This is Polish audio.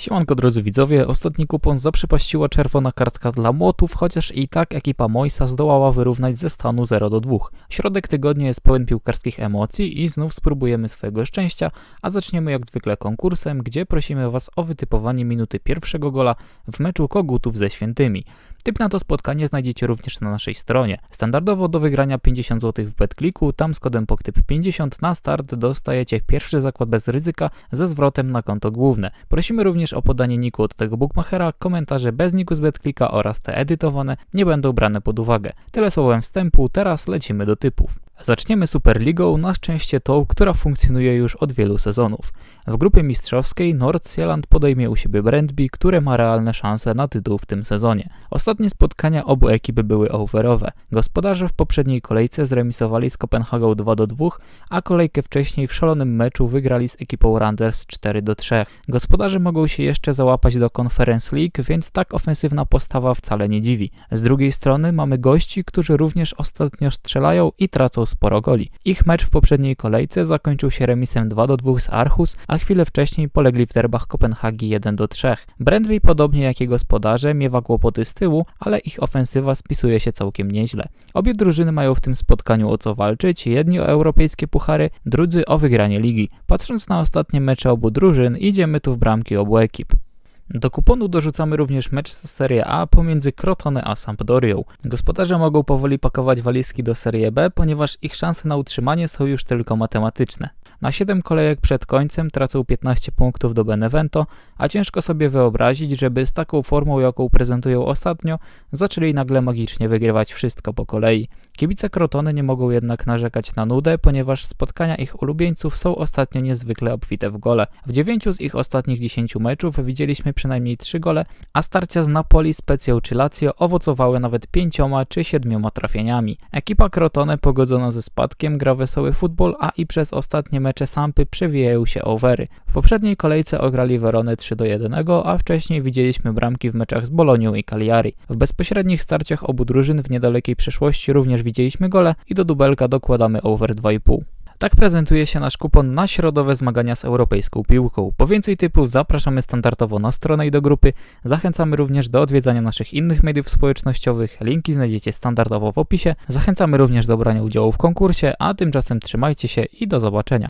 Siemanko drodzy widzowie, ostatni kupon zaprzepaściła czerwona kartka dla Młotów, chociaż i tak ekipa Moisa zdołała wyrównać ze stanu 0 do 2. Środek tygodnia jest pełen piłkarskich emocji i znów spróbujemy swojego szczęścia, a zaczniemy jak zwykle konkursem, gdzie prosimy Was o wytypowanie minuty pierwszego gola w meczu Kogutów ze Świętymi. Typ na to spotkanie znajdziecie również na naszej stronie. Standardowo do wygrania 50 zł w BetClicku, tam z kodem POKTYP50 na start dostajecie pierwszy zakład bez ryzyka ze zwrotem na konto główne. Prosimy również o podanie niku od tego bookmachera, komentarze bez niku z BetClicka oraz te edytowane nie będą brane pod uwagę. Tyle słowem wstępu, teraz lecimy do typów. Zaczniemy Superligą, na szczęście tą, która funkcjonuje już od wielu sezonów. W grupie mistrzowskiej Nordsjælland podejmie u siebie Brentby, które ma realne szanse na tytuł w tym sezonie. Ostatnie spotkania obu ekipy były overowe. Gospodarze w poprzedniej kolejce zremisowali z Kopenhagą 2 do 2, a kolejkę wcześniej w szalonym meczu wygrali z ekipą Randers 4 do 3. Gospodarze mogą się jeszcze załapać do Conference League, więc tak ofensywna postawa wcale nie dziwi. Z drugiej strony mamy gości, którzy również ostatnio strzelają i tracą sporo goli. Ich mecz w poprzedniej kolejce zakończył się remisem 2 do 2 z Aarhus, a chwilę wcześniej polegli w derbach Kopenhagi 1 do 3. Brentby, podobnie jak i gospodarze, miewa kłopoty z tyłu, ale ich ofensywa spisuje się całkiem nieźle. Obie drużyny mają w tym spotkaniu o co walczyć, jedni o europejskie puchary, drudzy o wygranie ligi. Patrząc na ostatnie mecze obu drużyn, idziemy tu w bramki obu ekip. Do kuponu dorzucamy również mecz z Serie A pomiędzy Crotone a Sampdorią. Gospodarze mogą powoli pakować walizki do Serie B, ponieważ ich szanse na utrzymanie są już tylko matematyczne. Na 7 kolejek przed końcem tracą 15 punktów do Benevento, a ciężko sobie wyobrazić, żeby z taką formą, jaką prezentują ostatnio, zaczęli nagle magicznie wygrywać wszystko po kolei. Kibice Crotone nie mogą jednak narzekać na nudę, ponieważ spotkania ich ulubieńców są ostatnio niezwykle obfite w gole. W 9 z ich ostatnich 10 meczów widzieliśmy przynajmniej 3 gole, a starcia z Napoli, Specją czy Lazio owocowały nawet 5 czy 7 trafieniami. Ekipa Crotone pogodzona ze spadkiem gra wesoły futbol, a i przez ostatnie mecze Sampy przewijają się overy. W poprzedniej kolejce ograli Weronę 3 do 1, a wcześniej widzieliśmy bramki w meczach z Bolonią i Cagliari. W bezpośrednich starciach obu drużyn w niedalekiej przeszłości również widzieliśmy gole i do dubelka dokładamy over 2,5. Tak prezentuje się nasz kupon na środowe zmagania z europejską piłką. Po więcej typów zapraszamy standardowo na stronę i do grupy. Zachęcamy również do odwiedzania naszych innych mediów społecznościowych. Linki znajdziecie standardowo w opisie. Zachęcamy również do brania udziału w konkursie, a tymczasem trzymajcie się i do zobaczenia.